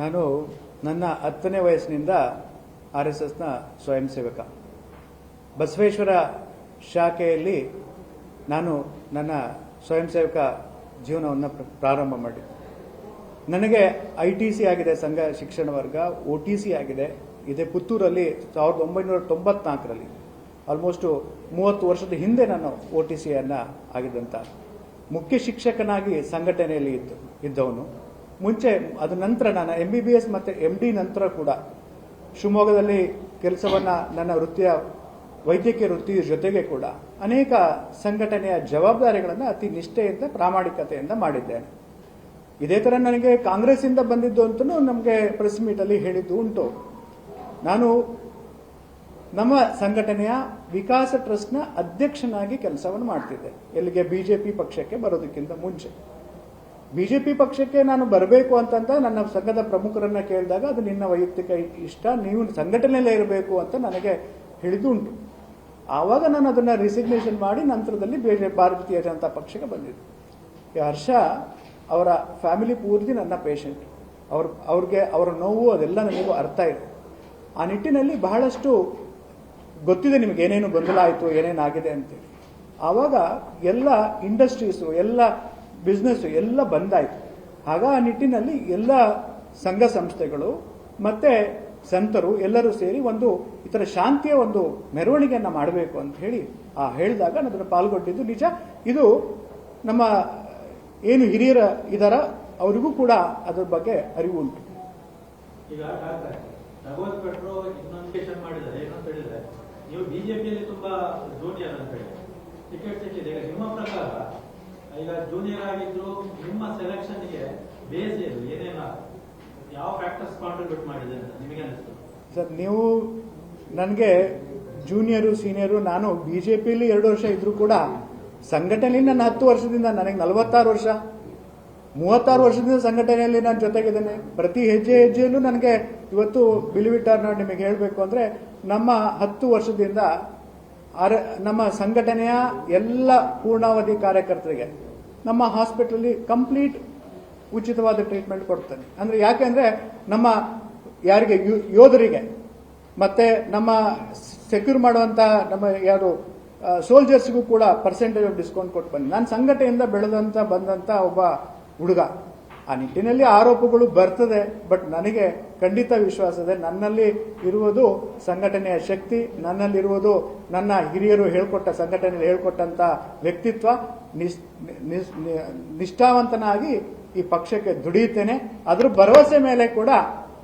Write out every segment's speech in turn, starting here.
ನಾನು ನನ್ನ ಹತ್ತನೇ ವಯಸ್ಸಿನಿಂದ ಆರ್ ಎಸ್ ಎಸ್ನ ಸ್ವಯಂ ಸೇವಕ ಬಸವೇಶ್ವರ ಶಾಖೆಯಲ್ಲಿ ನಾನು ನನ್ನ ಸ್ವಯಂ ಸೇವಕ ಜೀವನವನ್ನು ಪ್ರಾರಂಭ ಮಾಡಿ ನನಗೆ ಐ ಟಿ ಸಿ ಆಗಿದೆ, ಸಂಘ ಶಿಕ್ಷಣ ವರ್ಗ ಒ ಟಿ ಸಿ ಆಗಿದೆ. ಇದೆ ಪುತ್ತೂರಲ್ಲಿ ಸಾವಿರದ ಒಂಬೈನೂರ ತೊಂಬತ್ನಾಲ್ಕರಲ್ಲಿ, ಆಲ್ಮೋಸ್ಟು ಮೂವತ್ತು ವರ್ಷದ ಹಿಂದೆ ನಾನು ಒ ಟಿ ಸಿಯನ್ನು ಆಗಿದ್ದಂಥ ಮುಖ್ಯ ಶಿಕ್ಷಕನಾಗಿ ಸಂಘಟನೆಯಲ್ಲಿ ಇದ್ದು, ಇದ್ದವನು. ಮುಂಚೆ ಅದ ನಂತರ ನಾನು ಎಂ ಬಿ ಬಿ ಎಸ್ ಮತ್ತು ಎಂ ಡಿ ನಂತರ ಕೂಡ ಶಿವಮೊಗ್ಗದಲ್ಲಿ ಕೆಲಸವನ್ನು ನನ್ನ ವೃತ್ತಿಯ ವೈದ್ಯಕೀಯ ವೃತ್ತಿಯ ಜೊತೆಗೆ ಕೂಡ ಅನೇಕ ಸಂಘಟನೆಯ ಜವಾಬ್ದಾರಿಗಳನ್ನು ಅತಿ ನಿಷ್ಠೆಯಿಂದ, ಪ್ರಾಮಾಣಿಕತೆಯಿಂದ ಮಾಡಿದ್ದೇನೆ. ಇದೇ ಥರ ನನಗೆ ಕಾಂಗ್ರೆಸ್ಸಿಂದ ಬಂದಿದ್ದು ಅಂತಲೂ ನಮಗೆ ಪ್ರೆಸ್ ಮೀಟಲ್ಲಿ ಹೇಳಿದ್ದು ಉಂಟು. ನಾನು ನಮ್ಮ ಸಂಘಟನೆಯ ವಿಕಾಸ ಟ್ರಸ್ಟ್ನ ಅಧ್ಯಕ್ಷನಾಗಿ ಕೆಲಸವನ್ನು ಮಾಡ್ತಿದ್ದೆ. ಎಲ್ಲಿಗೆ ಬಿಜೆಪಿ ಪಕ್ಷಕ್ಕೆ ಬರೋದಕ್ಕಿಂತ ಮುಂಚೆ. ಬಿಜೆಪಿ ಪಕ್ಷಕ್ಕೆ ನಾನು ಬರಬೇಕು ಅಂತಂತ ನನ್ನ ಸಂಘದ ಪ್ರಮುಖರನ್ನ ಕೇಳಿದಾಗ ಅದು ನಿನ್ನ ವೈಯಕ್ತಿಕ ಇಷ್ಟ, ನೀವು ಸಂಘಟನೆಯಲ್ಲೇ ಇರಬೇಕು ಅಂತ ನನಗೆ ಹೇಳಿದ್ದು ಉಂಟು ಆವಾಗ ನಾನು ಅದನ್ನ ರಿಸಿಗ್ನೇಷನ್ ಮಾಡಿ ನಂತರದಲ್ಲಿ ಬೇರೆ ಭಾರತೀಯ ಜನತಾ ಪಕ್ಷಕ್ಕೆ ಬಂದಿದ್ದೆ. ಈ ಹರ್ಷ ಅವರ ಫ್ಯಾಮಿಲಿ ಪೂರ್ತಿ ನನ್ನ ಪೇಷಂಟ್ ಅವ್ರ, ಅವ್ರಿಗೆ ಅವರ ನೋವು ಅದೆಲ್ಲ ನನಗೂ ಅರ್ಥ ಇದೆ ಆ ನಿಟ್ಟಿನಲ್ಲಿ ಬಹಳಷ್ಟು ಗೊತ್ತಿದೆ ನಿಮಗೆ ಏನೇನು ಗೊಂದಲ ಆಯಿತು, ಏನೇನಾಗಿದೆ ಅಂತೇಳಿ. ಆವಾಗ ಎಲ್ಲ ಇಂಡಸ್ಟ್ರೀಸು ಎಲ್ಲ ಬಿಸ್ನೆಸ್ಸು ಎಲ್ಲ ಬಂದಾಯಿತು. ಆಗ ಆ ನಿಟ್ಟಿನಲ್ಲಿ ಎಲ್ಲ ಸಂಘ ಸಂಸ್ಥೆಗಳು ಮತ್ತೆ ಸಂತರು ಎಲ್ಲರೂ ಸೇರಿ ಒಂದು ಇತರ ಶಾಂತಿಯ ಒಂದು ಮೆರವಣಿಗೆಯನ್ನು ಮಾಡಬೇಕು ಅಂತ ಹೇಳಿ ಆ ಹೇಳಿದಾಗ ನಾನು ಅದನ್ನು ಪಾಲ್ಗೊಂಡಿದ್ದು. ನಿಜ, ಇದು ನಮ್ಮ ಏನು ಹಿರಿಯರ ಇದರ ಅವರಿಗೂ ಕೂಡ ಅದರ ಬಗ್ಗೆ ಅರಿವು ಉಂಟು ನೀವು ಬಿಜೆಪಿಯಲ್ಲಿ ತುಂಬಾ ಟಿಕೆಟ್ ನಿಮ್ಮ ಈಗ ಜೂನಿಯರ್ ಆಗಿದ್ರು ನಿಮ್ಮ ಸೆಲೆಕ್ಷನ್ಗೆ ಬೇಸ್ ಏನು? ಏನೇನ ಯಾವ ಫ್ಯಾಕ್ಟರ್ಸ್ ಕಾಂಟ್ರಿಬ್ಯೂಟ್ ಮಾಡಿದೆ ನಿಮಗೆ ಅನಿಸ್ತು? ಸರ್, ನೀವು ನನಗೆ ಜೂನಿಯರು ಸೀನಿಯರು ನಾನು ಬಿ ಜೆ ಪಿಲಿ ಎರಡು ವರ್ಷ ಇದ್ದರೂ ಕೂಡ ಸಂಘಟನೆಯಲ್ಲಿ ನನ್ನ ಹತ್ತು ವರ್ಷದಿಂದ, ನನಗೆ ನಲವತ್ತಾರು ವರ್ಷ. ಮೂವತ್ತಾರು ವರ್ಷದಿಂದ ಸಂಘಟನೆಯಲ್ಲಿ ನಾನು ಜೊತೆಗಿದ್ದೇನೆ. ಪ್ರತಿ ಹೆಜ್ಜೆ ಹೆಜ್ಜೆಯಲ್ಲೂ ನನಗೆ ಇವತ್ತು ಬಿಲಿವಿಟಾರ್ನ ನಿಮಗೆ ಹೇಳಬೇಕು ಅಂದರೆ ನಮ್ಮ ಹತ್ತು ವರ್ಷದಿಂದ ಆರ ನಮ್ಮ ಸಂಘಟನೆಯ ಎಲ್ಲ ಪೂರ್ಣಾವಧಿ ಕಾರ್ಯಕರ್ತರಿಗೆ ನಮ್ಮ ಹಾಸ್ಪಿಟಲಲ್ಲಿ ಕಂಪ್ಲೀಟ್ ಉಚಿತವಾದ ಟ್ರೀಟ್ಮೆಂಟ್ ಕೊಡ್ತೇನೆ. ಅಂದ್ರೆ ಯಾಕೆ ಅಂದ್ರೆ ನಮ್ಮ ಯಾರಿಗೆ ಯೋಧರಿಗೆ, ಮತ್ತೆ ನಮ್ಮ ಸೆಕ್ಯೂರ್ ಮಾಡುವಂತ ನಮ್ಮ ಯಾರು ಸೋಲ್ಜರ್ಸ್ಗೂ ಕೂಡ ಪರ್ಸೆಂಟೇಜ್ ಆಫ್ ಡಿಸ್ಕೌಂಟ್ ಕೊಟ್ಟು ಬನ್ನಿ. ನಾನು ಸಂಘಟನೆಯಿಂದ ಬೆಳೆದಂತ, ಬಂದಂತ ಒಬ್ಬ ಹುಡುಗ. ಆ ನಿಟ್ಟಿನಲ್ಲಿ ಆರೋಪಗಳು ಬರ್ತದೆ, ಬಟ್ ನನಗೆ ಖಂಡಿತ ವಿಶ್ವಾಸ ಇದೆ. ನನ್ನಲ್ಲಿ ಇರುವುದು ಸಂಘಟನೆಯ ಶಕ್ತಿ ನನ್ನಲ್ಲಿರುವುದು ನನ್ನ ಹಿರಿಯರು ಹೇಳ್ಕೊಟ್ಟ, ಸಂಘಟನೆಯಲ್ಲಿ ಹೇಳ್ಕೊಟ್ಟಂತ ವ್ಯಕ್ತಿತ್ವ. ನಿಷ್ಠಾವಂತನಾಗಿ ಈ ಪಕ್ಷಕ್ಕೆ ದುಡಿಯುತ್ತೇನೆ. ಅದರ ಭರವಸೆ ಮೇಲೆ ಕೂಡ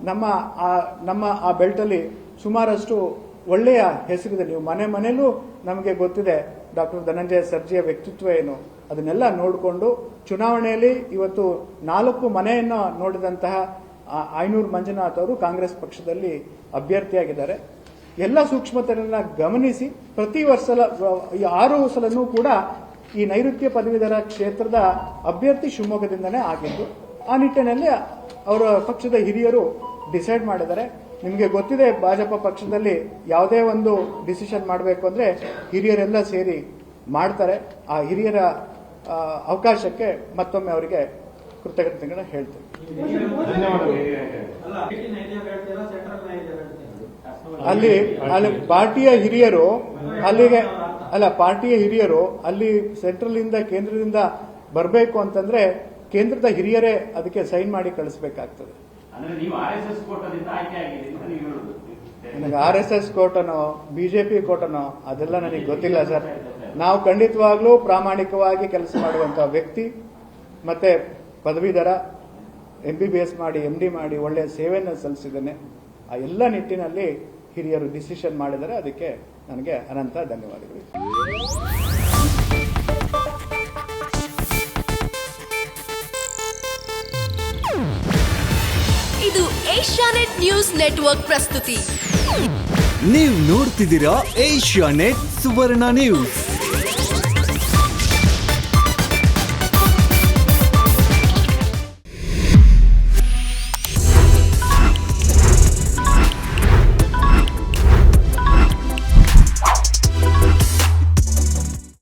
ನಮ್ಮ ಆ ನಮ್ಮ ಆ ಬೆಲ್ಟಲ್ಲಿ ಸುಮಾರಷ್ಟು ಒಳ್ಳೆಯ ಹೆಸರಿದೆ. ನೀವು ಮನೆ ಮನೆಯಲ್ಲೂ ನಮಗೆ ಗೊತ್ತಿದೆ ಡಾಕ್ಟರ್ ಧನಂಜಯ ಸರ್ಜಿಯ ವ್ಯಕ್ತಿತ್ವ ಏನು. ಅದನ್ನೆಲ್ಲ ನೋಡಿಕೊಂಡು ಚುನಾವಣೆಯಲ್ಲಿ ಇವತ್ತು ನಾಲ್ಕು ಮನೆಯನ್ನು ನೋಡಿದಂತಹ ಐನೂರು ಮಂಜುನಾಥ್ ಅವರು ಕಾಂಗ್ರೆಸ್ ಪಕ್ಷದಲ್ಲಿ ಅಭ್ಯರ್ಥಿಯಾಗಿದ್ದಾರೆ. ಎಲ್ಲ ಸೂಕ್ಷ್ಮತೆಗಳನ್ನ ಗಮನಿಸಿ ಪ್ರತಿ ವರ್ಷ ಈ ಆರು ಸಲನೂ ಕೂಡ ಈ ನೈಋತ್ಯ ಪದವೀಧರ ಕ್ಷೇತ್ರದ ಅಭ್ಯರ್ಥಿ ಶಿವಮೊಗ್ಗದಿಂದನೇ ಆಗಿದ್ದು, ಆ ನಿಟ್ಟಿನಲ್ಲಿ ಅವರ ಪಕ್ಷದ ಹಿರಿಯರು ಡಿಸೈಡ್ ಮಾಡಿದ್ದಾರೆ. ನಿಮಗೆ ಗೊತ್ತಿದೆ, ಭಾಜಪ ಪಕ್ಷದಲ್ಲಿ ಯಾವುದೇ ಒಂದು ಡಿಸಿಷನ್ ಮಾಡಬೇಕು ಅಂದರೆ ಹಿರಿಯರೆಲ್ಲ ಸೇರಿ ಮಾಡ್ತಾರೆ. ಆ ಹಿರಿಯರ ಅವಕಾಶಕ್ಕೆ ಮತ್ತೊಮ್ಮೆ ಅವರಿಗೆ ಕೃತಜ್ಞತೆಗಳನ್ನ ಹೇಳ್ತೇನೆ. ಅಲ್ಲ ಅಲ್ಲಿ ಅಲ್ಲಿ ಪಾರ್ಟಿಯ ಹಿರಿಯರು ಅಲ್ಲಿಗೆ ಅಲ್ಲ ಪಾರ್ಟಿಯ ಹಿರಿಯರು ಅಲ್ಲಿ ಸೆಂಟ್ರಲ್ ಇಂದ ಕೇಂದ್ರದಿಂದ ಬರಬೇಕು ಅಂತಂದ್ರೆ ಕೇಂದ್ರದ ಹಿರಿಯರೇ ಅದಕ್ಕೆ ಸೈನ್ ಮಾಡಿ ಕಳಿಸ್ಬೇಕಾಗ್ತದೆ. ನನಗೆ ಆರ್ ಎಸ್ ಎಸ್ ಕೋಟನೋ ಬಿಜೆಪಿ ಕೋಟನೋ ಅದೆಲ್ಲ ನನಗೆ ಗೊತ್ತಿಲ್ಲ ಸರ್. ನಾವು ಖಂಡಿತವಾಗ್ಲೂ ಪ್ರಾಮಾಣಿಕವಾಗಿ ಕೆಲಸ ಮಾಡುವಂತಹ ವ್ಯಕ್ತಿ ಮತ್ತೆ ಪದವೀಧರ ಎಂ ಬಿ ಬಿ ಎಸ್ ಮಾಡಿ ಎಂ ಡಿ ಮಾಡಿ ಒಳ್ಳೆಯ ಸೇವೆಯನ್ನು ಸಲ್ಲಿಸಿದ್ದೇನೆ. ಆ ಎಲ್ಲ ನಿಟ್ಟಿನಲ್ಲಿ ಹಿರಿಯರು ಡಿಸಿಷನ್ ಮಾಡಿದರೆ ಅದಕ್ಕೆ ನನಗೆ ಅನಂತ ಧನ್ಯವಾದಗಳು. ಇದು ಏಷ್ಯಾನೆಟ್ ನ್ಯೂಸ್ ನೆಟ್ವರ್ಕ್ ಪ್ರಸ್ತುತಿ. ನೀವು ನೋಡ್ತಿದ್ದೀರಾ ಏಷ್ಯಾ ನೆಟ್ ಸುವರ್ಣ ನ್ಯೂಸ್.